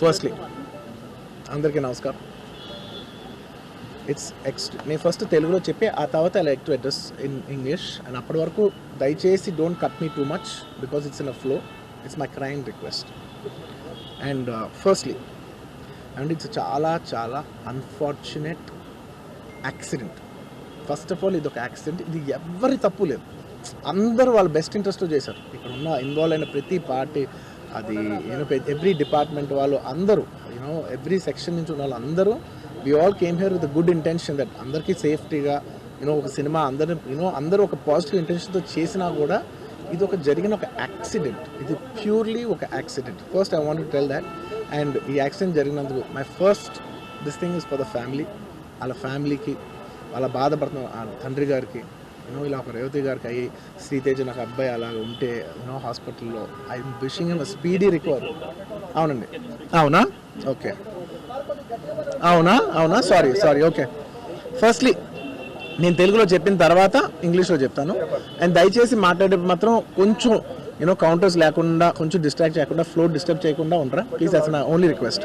Firstly అందరికీ నమస్కారం. It's X నేను ఫస్ట్ తెలుగులో చెప్పి ఆ తర్వాత I like to address in English and అప్పటి వరకు దయచేసి don't cut me too much because it's in a flow it's my crime request and firstly and it's చాలా చాలా unfortunate accident first of all ఇది ఒక యాక్సిడెంట్ ఇది ఎవరి తప్పు లేదు. అందరూ వాళ్ళ బెస్ట్ ఇంట్రెస్ట్ చేశారు. ఇక్కడ ఉన్న ఇన్వాల్వ్ అయిన ప్రతి పార్టీ అది యూనో ఎవ్రీ డిపార్ట్మెంట్ వాళ్ళు అందరూ యూనో ఎవ్రీ సెక్షన్ నుంచి ఉన్న వాళ్ళు అందరూ we all came here with good intention that అందరికీ సేఫ్టీగా యూనో ఒక సినిమా అందరూ యూనో అందరూ ఒక పాజిటివ్ ఇంటెన్షన్తో చేసినా కూడా ఇది ఒక జరిగిన ఒక యాక్సిడెంట్ ఇది ప్యూర్లీ ఒక accident first I want tell that and ఈ accident జరిగినందుకు my first this thing is for the family వాళ్ళ ఫ్యామిలీకి వాళ్ళ బాధపడుతున్న ఆ తండ్రి గారికి యూనో ఇలా ఒక రేవతి గారికి అయ్యి శ్రీతేజ నాకు అబ్బాయి అలాగ ఉంటే యూనో హాస్పిటల్లో I wishing him speedy recover అవునండి. అవునా? ఓకే. అవునా? అవునా? Sorry sorry okay. ఫస్ట్లీ నేను తెలుగులో చెప్పిన తర్వాత ఇంగ్లీష్లో చెప్తాను. అండ్ దయచేసి మాట్లాడేటప్పుడు మాత్రం కొంచెం యూనో కౌంటర్స్ లేకుండా కొంచెం డిస్ట్రాక్ట్ చేయకుండా ఫ్లో డిస్టర్బ్ చేయకుండా ఉంటారా ప్లీజ్ అస్ నా only request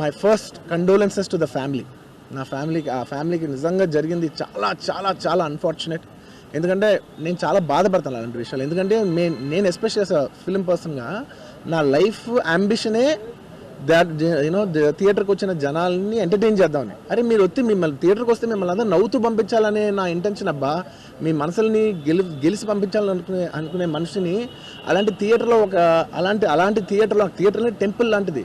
my first condolences to the family నా ఫ్యామిలీకి ఆ ఫ్యామిలీకి నిజంగా జరిగింది చాలా చాలా చాలా అన్ఫార్చునేట్ ఎందుకంటే నేను చాలా బాధపడతాను అలాంటి విషయాలు. ఎందుకంటే నేను నేను ఎస్పెషల్ ఫిలిం పర్సన్గా నా లైఫ్ అంబిషనే దాట్ యూనో థియేటర్కి వచ్చిన జనాల్ని ఎంటర్టైన్ చేద్దామని. అరే మీరు వచ్చి మిమ్మల్ని థియేటర్కి వస్తే మిమ్మల్ని అందరూ నవ్వుతూ పంపించాలనే నా ఇంటెన్షన్ అబ్బా. మీ మనసుల్ని గెలి గెలిచి పంపించాలని అనుకునే అనుకునే మనిషిని అలాంటి థియేటర్లో ఒక అలాంటి అలాంటి థియేటర్లో థియేటర్ని టెంపుల్ లాంటిది.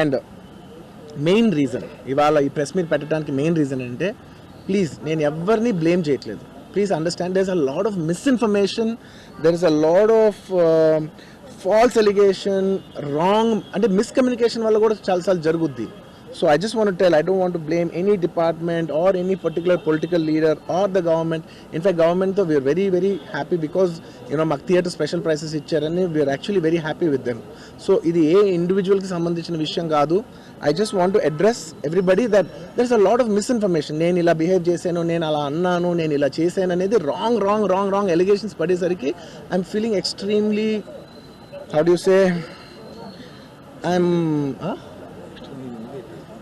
అండ్ మెయిన్ రీజన్ ఇవాళ ఈ ప్రెస్ మీట్ పెట్టడానికి మెయిన్ రీజన్ అంటే ప్లీజ్ నేను ఎవరిని బ్లేమ్ చేయట్లేదు. Please understand there is a lot of misinformation there is a lot of false allegation wrong అంటే మిస్కమ్యూనికేషన్ వల్ల కూడా చాలాసార్లు జరుగుద్ది. So I just want tell I don't want blame any department or any particular political leader or the government in fact గవర్నమెంట్తో we are very very happy because you know మాకు theatre special prices ఇచ్చారని we are actually very happy with them so ఇది ఏ ఇండివిజువల్కి సంబంధించిన విషయం కాదు. I just want to address everybody that there is a lot of misinformation నేను ఇలా బిహేవ్ చేశాను నేను అలా అన్నాను నేను ఇలా చేశాను అనేది wrong wrong wrong wrong allegations పడేసరికి I'm feeling extremely how do say I'm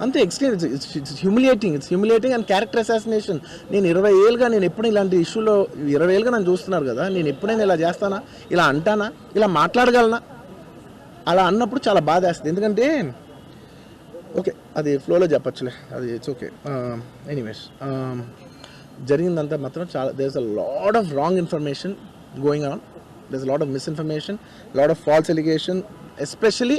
అంతే extreme it's humiliating it's humiliating and character assassination నేను ఇరవై ఏళ్ళుగా నేను ఎప్పుడు ఇలాంటి ఇష్యూలో ఇరవై ఏళ్ళుగా నన్ను చూస్తున్నారు కదా నేను ఎప్పుడైనా ఇలా చేస్తానా ఇలా అంటానా ఇలా మాట్లాడగలనా? అలా అన్నప్పుడు చాలా బాధ వేస్తుంది. ఎందుకంటే ఓకే అది ఫ్లోలో చెప్పచ్చులే. అది ఇట్స్ ఓకే ఎనీవేస్ జరిగిందంతా మాత్రం చాలా there is a lot of wrong information going on there lot lot of misinformation lot of false allegation especially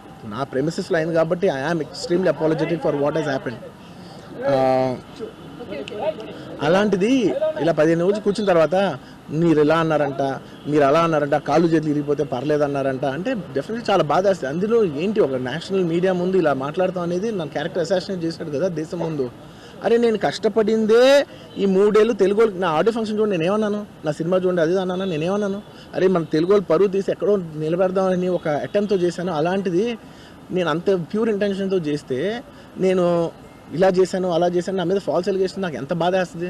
నా ప్రెమిసెస్లో అయింది కాబట్టి I am extremely apologetic for what has happen అలాంటిది ఇలా పదిహేను రోజులు కూర్చున్న తర్వాత మీరు ఇలా అన్నారంట మీరు అలా అన్నారంట కాళ్ళు చేతులు ఇరిగిపోతే పర్లేదు అన్నారంట అంటే డెఫినెట్లీ చాలా బాధ వేస్తుంది. అందులో ఏంటి ఒక నేషనల్ మీడియా ముందు ఇలా మాట్లాడతాం అనేది నా క్యారెక్టర్ అసాసినేట్ చేశాడు కదా దేశం ముందు. అరే నేను కష్టపడిందే ఈ మూడేళ్ళు తెలుగు నా ఆడియో ఫంక్షన్ చూడండి నేనేమన్నాను నా సినిమా చూడండి అది అన్నాను? నేనేమన్నాను అరే మన తెలుగు వాళ్ళు పరువు తీసి ఎక్కడో నిలబెడదామని ఒక అటెంప్ట్తో చేశాను. అలాంటిది నేను అంత ప్యూర్ ఇంటెన్షన్తో చేస్తే నేను ఇలా చేశాను అలా చేశాను నా మీద ఫాల్స్ ఎలిగేషన్ నాకు ఎంత బాధ వేస్తుంది?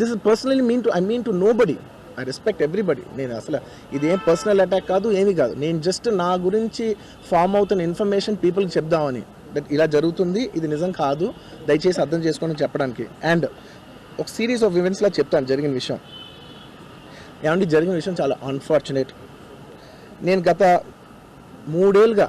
This is personally mean to I mean to nobody I respect everybody నేను అసలు ఇదేం పర్సనల్ అటాక్ కాదు ఏమీ కాదు. నేను జస్ట్ నా గురించి ఫామ్ అవుతున్న ఇన్ఫర్మేషన్ పీపుల్కి చెప్దామని. దట్ ఇలా జరుగుతుంది ఇది నిజం కాదు. దయచేసి అర్థం చేసుకోండి చెప్పడానికి. అండ్ ఒక సిరీస్ ఆఫ్ ఈవెంట్స్లా చెప్తాను జరిగిన విషయం. ఏమంటే జరిగిన విషయం చాలా అన్ఫార్చునేట్ నేను గత మూడేళ్ళుగా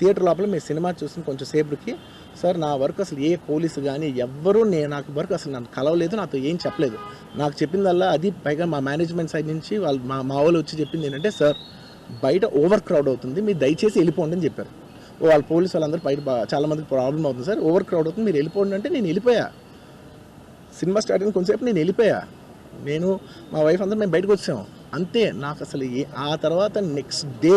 థియేటర్ లోపల మీ సినిమా చూసిన కొంచెం సేపటికి సార్ నా వర్క్ అసలు ఏ పోలీసు కానీ ఎవ్వరూ నేను నాకు వర్క్ అసలు నన్ను కలవలేదు నాతో ఏం చెప్పలేదు. నాకు చెప్పిందల్లా అది పైగా మా మేనేజ్మెంట్ సైడ్ నుంచి వాళ్ళు మా మా వాళ్ళు వచ్చి చెప్పింది ఏంటంటే సార్ బయట ఓవర్ క్రౌడ్ అవుతుంది మీరు దయచేసి వెళ్ళిపోండి అని చెప్పారు. ఓ వాళ్ళ పోలీసు వాళ్ళందరూ బయట చాలా మందికి ప్రాబ్లం అవుతుంది సార్ ఓవర్ క్రౌడ్ అవుతుంది మీరు వెళ్ళిపోండి అంటే నేను వెళ్ళిపోయా. సినిమా స్టార్ట్ అయిన కొంతసేపు నేను వెళ్ళిపోయా. నేను మా వైఫ్ అందరూ మేము బయటకు వచ్చాము అంతే నాకు అసలు ఆ తర్వాత నెక్స్ట్ డే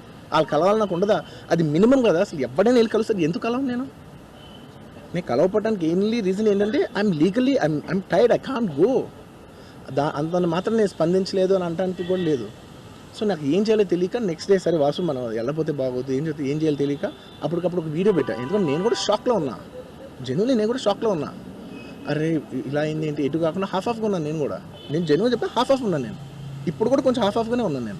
వాళ్ళు కలవాలి నాకు ఉండదా? అది మినిమం కదా అసలు ఎవడైనా వెళ్ళి కలుస్తుంది ఎందుకు కలవను నేను? నేను కలవపడడానికి ఎన్లీ రీజన్ ఏంటంటే I'm legally I'm I'm tired I can't go దా అంత మాత్రం నేను స్పందించలేదు అని అంటానికి కూడా లేదు. సో నాకు ఏం చేయాలో తెలియక నెక్స్ట్ డే సరే వాసు మనం వెళ్ళపోతే బాగోదు ఏం చేస్తే ఏం చేయాలో తెలియక అప్పటికప్పుడు ఒక వీడియో పెట్టా. ఎందుకంటే నేను కూడా షాక్లో ఉన్నా. జెన్యున్లీ నేను కూడా షాక్లో ఉన్నా. అరే ఇలా అయింది ఏంటి? ఎటు కాకుండా హాఫ్ ఆఫ్గా ఉన్నాను నేను కూడా. నేను జెన్యున్ చెప్పి హాఫ్ ఆఫ్ ఉన్నాను నేను. ఇప్పుడు కూడా కొంచెం హాఫ్ ఆఫ్గానే ఉన్నాను నేను.